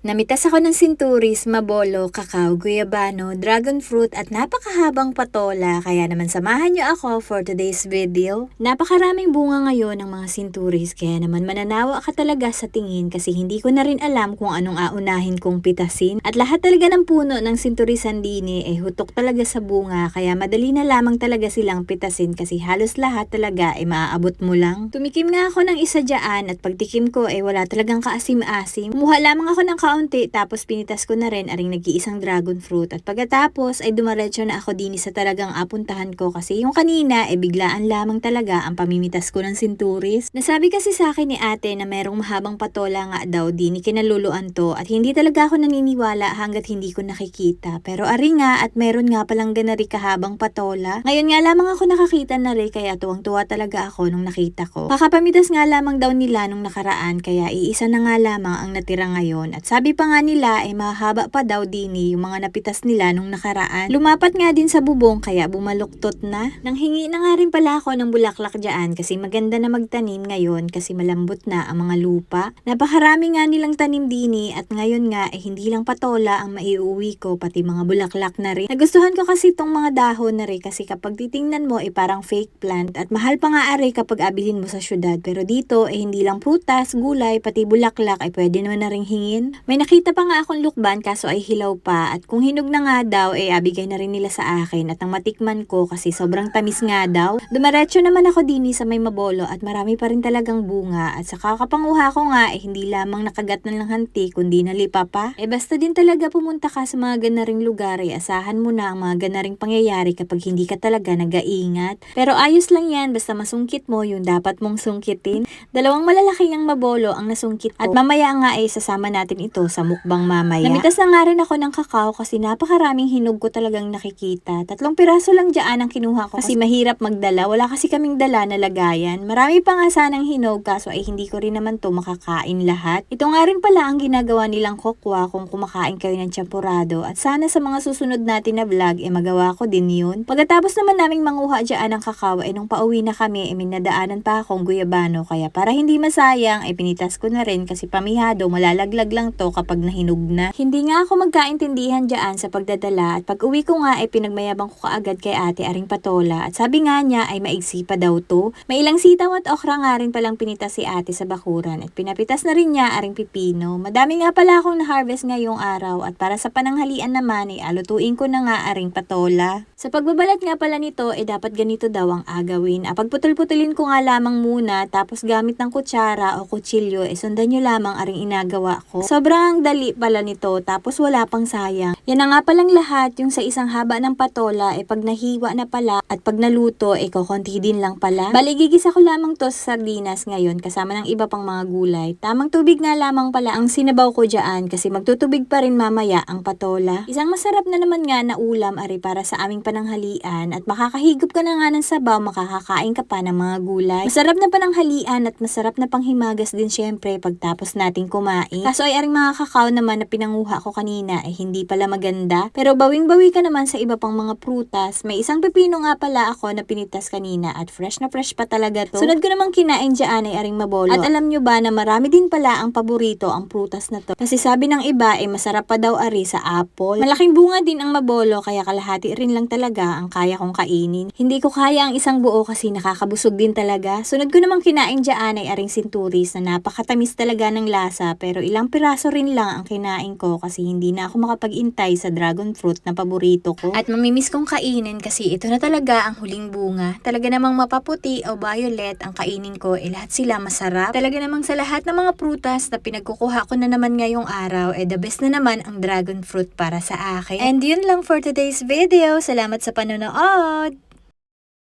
Namitas ako ng sinturis, mabolo, kakao, guyabano, dragon fruit at napakahabang patola. Kaya naman samahan niyo ako for today's video. Napakaraming bunga ngayon ng mga sinturis kaya naman mananawa ka talaga sa tingin kasi hindi ko na rin alam kung anong aunahin kong pitasin. At lahat talaga ng puno ng sinturis sandini ay hutok talaga sa bunga kaya madali na lamang talaga silang pitasin kasi halos lahat talaga ay maaabot mo lang. Tumikim nga ako ng isa dyan at pagtikim ko ay wala talagang kaasim-asim. Kumuha lamang ako ng kaunti tapos pinitas ko na rin aring nag-iisang dragon fruit at pagkatapos ay dumaretso na ako din sa talagang apuntahan ko kasi yung kanina ay biglaan lamang talaga ang pamimitas ko ng sinturis. Nasabi kasi sa akin ni ate na merong mahabang patola nga daw din kinaluluan to at hindi talaga ako naniniwala hanggat hindi ko nakikita. Pero ari nga at meron nga palang ganari kahabang patola. Ngayon nga lamang ako nakakita na rin kaya tuwang-tuwa talaga ako nung nakita ko. Kakapamitas nga lamang daw nila nung nakaraan kaya iisa na nga lamang ang natira ngayon. At sabi pa nga nila ay mahaba pa daw dini yung mga napitas nila nung nakaraan. Lumapat nga din sa bubong kaya bumaluktot na. Nanghingi na nga rin pala ako ng bulaklak dyan kasi maganda na magtanim ngayon kasi malambot na ang mga lupa. Napakarami nga nilang tanim dini at ngayon nga eh hindi lang patola ang maiuwi ko pati mga bulaklak na rin. Nagustuhan ko kasi itong mga dahon na rin kasi kapag titingnan mo eh parang fake plant at mahal pa nga are kapag abilin mo sa syudad pero dito eh hindi lang prutas, gulay, pati bulaklak ay pwede naman na ring hingin. May nakita pa nga akong lukban kaso ay hilaw pa at kung hinog na nga daw ay abigay na rin nila sa akin at ang matikman ko kasi sobrang tamis nga daw. Dumaretso naman ako dini sa may mabolo at marami pa rin talagang bunga at sa kakapanguha ko nga eh hindi lamang nakagat na lang hanti kundi nalipa pa. Eh basta din talaga pumunta ka sa mga ganaring lugar ay asahan mo na ang mga ganaring pangyayari kapag hindi ka talaga nag-aingat. Pero ayos lang yan basta masungkit mo yung dapat mong sungkitin. Dalawang malalaki ang mabolo ang nasungkit ko. At mamaya nga ay sasama natin ito sa mukbang mamaya. Namitas na nga rin ako ng kakao kasi napakaraming hinog ko talagang nakikita. Tatlong piraso lang dyan ang kinuha ko kasi mahirap magdala. Wala kasi kaming dala na lagayan. Marami pa nga sanang hinog kaso ay hindi ko rin naman to makakain lahat. Ito nga rin pala ang ginagawa nilang kokwa kung kumakain kayo ng champurado. At sana sa mga susunod natin na vlog eh magawa ko din yun. Pagkatapos naman naming manguha dyan ng kakao eh nung pauwi na kami eh minadaanan pa akong guyabano kaya para hindi masayang ay pinitas ko na rin kasi pamihado malalaglag lang to kapag nahinog na. Hindi nga ako magkaintindihan dyan sa pagdadala at pag uwi ko nga ay pinagmayabang ko kaagad kay ate aring patola at sabi nga niya ay maigsi pa daw to. May ilang sitaw at okra nga rin palang pinitas si ate sa bakuran at pinapitas na rin niya aring pipino. Madami nga pala akong na-harvest ngayong araw at para sa pananghalian naman ay alutuin ko na nga aring patola. Sa pagbabalat nga pala nito ay dapat ganito daw ang agawin. Ah, pagputol-putulin ko nga lamang muna tapos gamit ng kutsara o kutsilyo eh sundan nyo lamang aring inagawa ko. Sobrang dali pala nito tapos wala pang sayang. Yan na nga palang lahat yung sa isang haba ng patola eh pag nahiwa na pala at pag naluto eh kukunti din lang pala. Bali gigisa ko lamang to sa sardinas ngayon kasama ng iba pang mga gulay. Tamang tubig nga lamang pala ang sinabaw ko dyan kasi magtutubig pa rin mamaya ang patola. Isang masarap na naman nga na ulam ari para sa aming pananghalian at makakahigop ka na nga ng sabaw makakakain ka pa ng mga gulay. Masarap na pananghalian at masarap na panghimagas din syempre pagtapos nating kumain. Kaso ay aring mga kakao naman na pinanguha ko kanina ay hindi pala maganda. Pero bawing-bawi ka naman sa iba pang mga prutas. May isang pepino nga pala ako na pinitas kanina at fresh na fresh pa talaga to. Sunod ko namang kinain dyan ay aring mabolo. At alam nyo ba na marami din pala ang paborito ang prutas na to. Kasi sabi ng iba ay masarap pa daw ari sa apple. Malaking bunga din ang mabolo kaya kalahati rin lang talaga ang kaya kong kainin. Hindi ko kaya ang isang buo kasi nakakabusog din talaga. Sunod ko namang kinain dyan ay aring sinturis na napakatamis talaga ng lasa pero ilang piraso rin lang ang kinain ko kasi hindi na ako makapag-intay sa dragon fruit na paborito ko. At mamimiss kong kainin kasi ito na talaga ang huling bunga. Talaga namang mapaputi o violet ang kainin ko eh lahat sila masarap. Talaga namang sa lahat ng mga prutas na pinagkukuha ko na naman ngayong araw eh the best na naman ang dragon fruit para sa akin. And yun lang for today's video. Salamat sa panonood!